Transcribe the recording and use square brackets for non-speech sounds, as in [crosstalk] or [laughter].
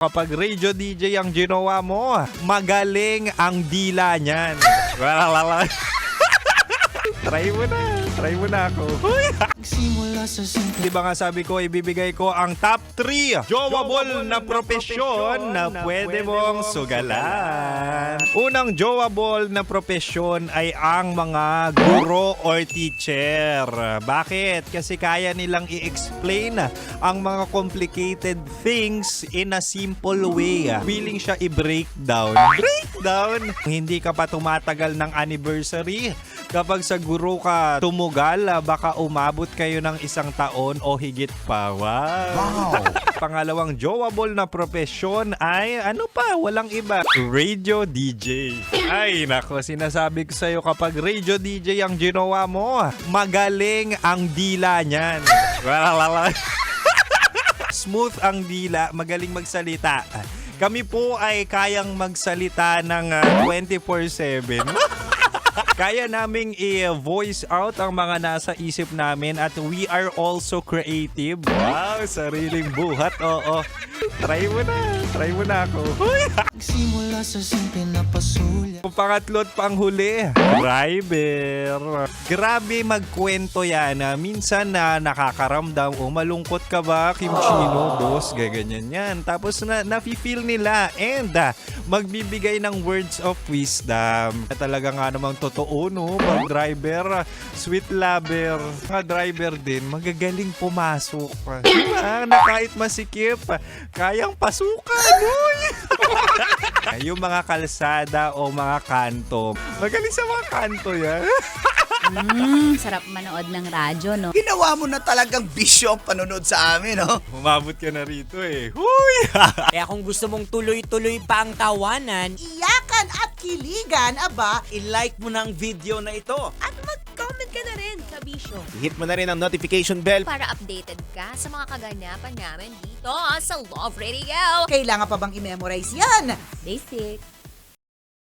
Kapag radio DJ ang ginawa mo, magaling ang dila niyan. Try mo na. Try mo na ako. Simula sa simple Di ba nga sabi ko, ibibigay ko ang top 3 jowable na profesyon na pwede mong sugalan. Unang jowable na profesyon ay ang mga guro or teacher. Bakit? Kasi kaya nilang i-explain ang mga complicated things in a simple way. Willing siya i-breakdown. Breakdown! Hindi ka pa tumatagal ng anniversary. Kapag sa guro ka tumugal, ah, baka umabot kayo ng isang taon o higit pa. Wow! [laughs] Pangalawang jowable na profesyon ay ano pa, walang iba. Radio DJ. Ay, nako, sinasabi ko sa'yo kapag radio DJ ang ginawa mo, magaling ang dila niyan. [laughs] [laughs] Smooth ang dila, magaling magsalita. Kami po ay kayang magsalita ng ah, 24-7. [laughs] Kaya naming i-voice out ang mga nasa isip namin at we are also creative. Wow, sariling buhat. Oo. Try mo na. Try mo na ako. [laughs] Simula sa simple na pasulya Ang pangatlo at panghuli, driver. Grabe magkwento yan. ah. Minsan na nakakaramdam o malungkot ka ba, Kim Chino, boss, gaganyan yan. Tapos na nafe-feel nila and ah, magbibigay ng words of wisdom. Talaga nga namang totoo, no? Pag driver, ah, sweet lover. Mga driver din, magagaling pumasok. Diba? Na kahit masikip, ah, kayang pasukan. Uy! [laughs] yung mga kalsada o mga kanto. Magaling sa mga kanto yan. Mm, sarap manood ng radyo, no? Ginawa mo na talagang bisyo ang panonood sa amin, no? Umabot ka na rito eh. Huy! [laughs] Kaya kung gusto mong tuloy-tuloy pa ang tawanan, iyakan at kiligan, aba, i-like mo na ang video na ito. At mag-comment ka na rin, Kabisyo, Hit mo na rin ang notification bell para updated ka sa mga kaganapan namin dito sa Love Radio. kailangan pa bang i-memorize yan? Basic.